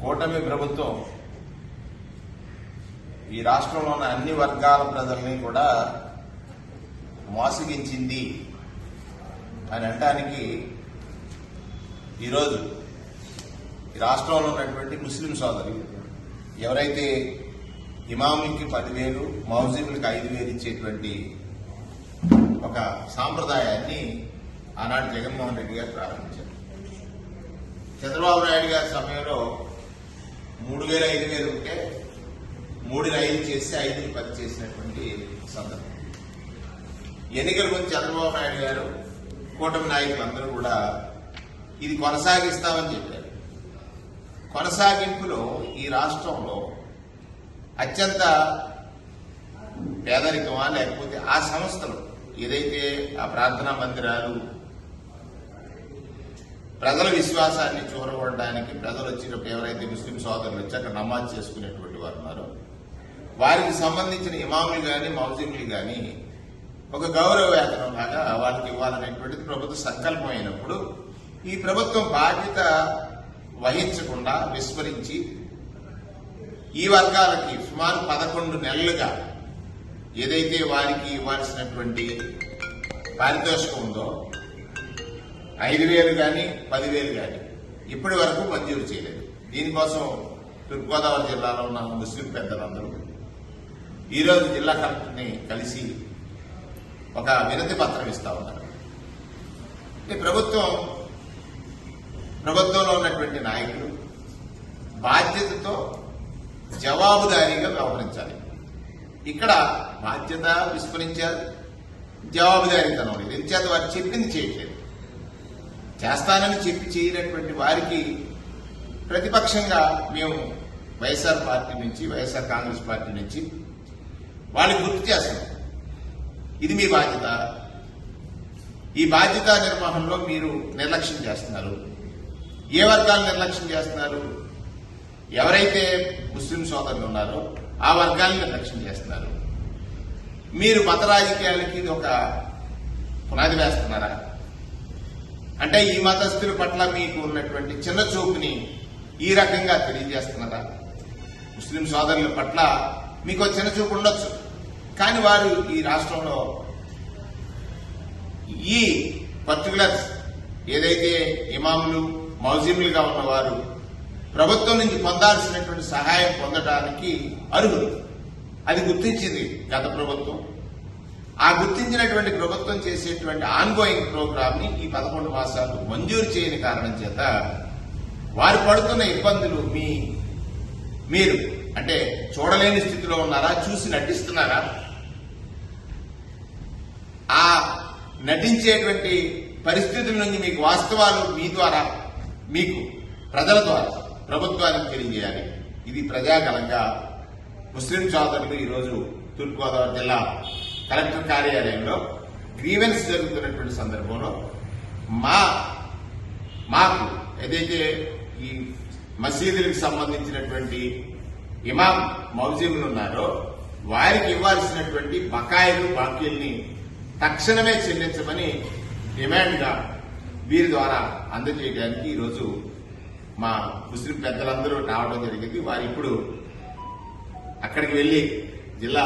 కూటమి ప్రభుత్వం ఈ రాష్ట్రంలో ఉన్న అన్ని వర్గాల ప్రజల్ని కూడా మోసగించింది అని అనడానికి ఈరోజు ఈ రాష్ట్రంలో ఉన్నటువంటి ముస్లిం సోదరులు ఎవరైతే ఇమాములకి పదివేలు మౌజీములకి ఐదు వేలు ఇచ్చేటువంటి ఒక సాంప్రదాయాన్ని ఆనాడు జగన్మోహన్ రెడ్డి గారు ప్రారంభించారు. చంద్రబాబు నాయుడు గారి సమయంలో మూడు వేల ఐదు వేలు ఉంటే మూడుని ఐదు చేసి ఐదుని పది చేసినటువంటి సందర్భం. ఎన్నికల ముందు చంద్రబాబు నాయుడు గారు కూటమి నాయకులందరూ కూడా ఇది కొనసాగిస్తామని చెప్పారు. కొనసాగింపులో ఈ రాష్ట్రంలో అత్యంత పేదరికమా లేకపోతే ఆ సంస్థలు ఏదైతే ఆ ప్రార్థనా మందిరాలు ప్రజల విశ్వాసాన్ని చూరగొనడానికి ప్రజలు వచ్చినప్పుడు ఎవరైతే ముస్లిం సోదరులు వచ్చి అక్కడ నమాజ్ చేసుకునేటువంటి వారు ఉన్నారో వారికి సంబంధించిన ఇమాములు కానీ మౌజిములు కానీ ఒక గౌరవ వేతనం లాగా వాళ్ళకి ఇవ్వాలనేటువంటిది ప్రభుత్వ సంకల్పం అయినప్పుడు ఈ ప్రభుత్వం బాధ్యత వహించకుండా విస్మరించి ఈ వర్గాలకి సుమారు పదకొండు నెలలుగా ఏదైతే వారికి ఇవ్వాల్సినటువంటి పారితోషికం ఉందో ఐదు వేలు కానీ పదివేలు కానీ ఇప్పటి వరకు మంజూరు చేయలేదు. దీనికోసం తూర్పుగోదావరి జిల్లాలో ఉన్న ముస్లిం పెద్దలందరూ ఈరోజు జిల్లా కలెక్టర్ని కలిసి ఒక వినతి పత్రం ఇస్తా ఉన్నారు. ప్రభుత్వం ప్రభుత్వంలో ఉన్నటువంటి నాయకులు బాధ్యతతో జవాబుదారీగా వ్యవహరించాలి. ఇక్కడ బాధ్యత విస్మరించారు. జవాబుదారీతనం లేదు. ఎందుచేత వారు చెప్పింది చేయట్లేదు. చేస్తానని చెప్పి చేయనటువంటి వారికి ప్రతిపక్షంగా మేము వైఎస్ఆర్ పార్టీ నుంచి వైఎస్ఆర్ కాంగ్రెస్ పార్టీ నుంచి వాళ్ళకి గుర్తు చేస్తాం. ఇది మీ బాధ్యత. ఈ బాధ్యత నిర్వహణలో మీరు నిర్లక్ష్యం చేస్తున్నారు. ఏ వర్గాలు నిర్లక్ష్యం చేస్తున్నారు? ఎవరైతే ముస్లిం సోదరులు ఉన్నారో ఆ వర్గాలను నిర్లక్ష్యం చేస్తున్నారు. మీరు మత రాజకీయాలకి ఇది ఒక పునాది వేస్తున్నారా? అంటే ఈ మతస్థుల పట్ల మీకు ఉన్నటువంటి చిన్న చూపుని ఈ రకంగా తెలియజేస్తున్నారా ముస్లిం సోదరుల పట్ల మీకు చిన్న చూపు ఉండొచ్చు. కానీ వారు ఈ రాష్ట్రంలో ఈ పర్టికులర్ ఏదైతే ఇమాములు మౌజిములుగా ఉన్నవారు ప్రభుత్వం నుంచి పొందాల్సినటువంటి సహాయం పొందడానికి అర్హులు. అది గుర్తించింది గత ప్రభుత్వం. ఆ గుర్తించినటువంటి ప్రభుత్వం చేసేటువంటి ఆన్గోయింగ్ ప్రోగ్రామ్ని ఈ పదకొండు మాసాలు మంజూరు చేయని కారణం చేత వారు పడుతున్న ఇబ్బందులు మీ మీరు అంటే చూడలేని స్థితిలో ఉన్నారా? చూసి నటిస్తున్నారా? ఆ నటించేటువంటి పరిస్థితుల నుంచి మీకు వాస్తవాలు మీ ద్వారా మీకు ప్రజల ద్వారా ప్రభుత్వానికి తెలియజేయాలి. ఇది ప్రజాగలంగా ముస్లిం సోదరులు ఈరోజు తూర్పుగోదావరి జిల్లా కలెక్టర్ కార్యాలయంలో గ్రీవెన్స్ జరుగుతున్నటువంటి సందర్భంలో మా మాకు ఏదైతే ఈ మసీదులకు సంబంధించినటువంటి ఇమాం మౌజీములు ఉన్నారో వారికి ఇవ్వాల్సినటువంటి బకాయిలు బాకీల్ని తక్షణమే చెల్లించమని డిమాండ్గా వీరి ద్వారా అందజేయడానికి ఈరోజు మా ముస్లిం పెద్దలందరూ రావడం జరిగింది. వారు ఇప్పుడు అక్కడికి వెళ్ళి జిల్లా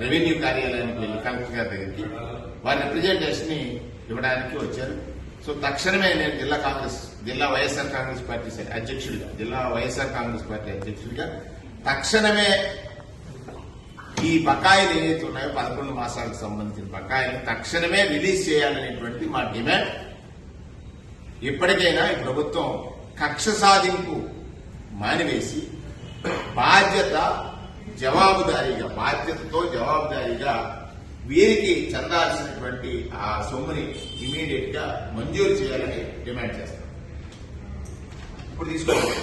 రెవెన్యూ కార్యాలయానికి వెళ్ళి కలెక్టర్ గారి దగ్గరికి వారి రిప్రజెంటేషన్ని ఇవ్వడానికి వచ్చారు. సో తక్షణమే నేను జిల్లా కాంగ్రెస్ జిల్లా వైఎస్ఆర్ కాంగ్రెస్ పార్టీ అధ్యక్షుడిగా జిల్లా వైఎస్ఆర్ కాంగ్రెస్ పార్టీ అధ్యక్షుడిగా తక్షణమే ఈ బకాయిలు ఏవైతే ఉన్నాయో పదకొండు మాసాలకు సంబంధించిన బకాయిలు తక్షణమే రిలీజ్ చేయాలనేటువంటి మా డిమాండ్. ఇప్పటికైనా ఈ ప్రభుత్వం కక్ష సాధింపు మానివేసి బాధ్యత జవాబుదారీగా బాధ్యతతో జవాబుదారీగా వీరికి చెందాల్సినటువంటి ఆ సొమ్ముని ఇమీడియట్గా మంజూరు చేయాలని డిమాండ్ చేస్తాం. ఇప్పుడు తీసుకోండి.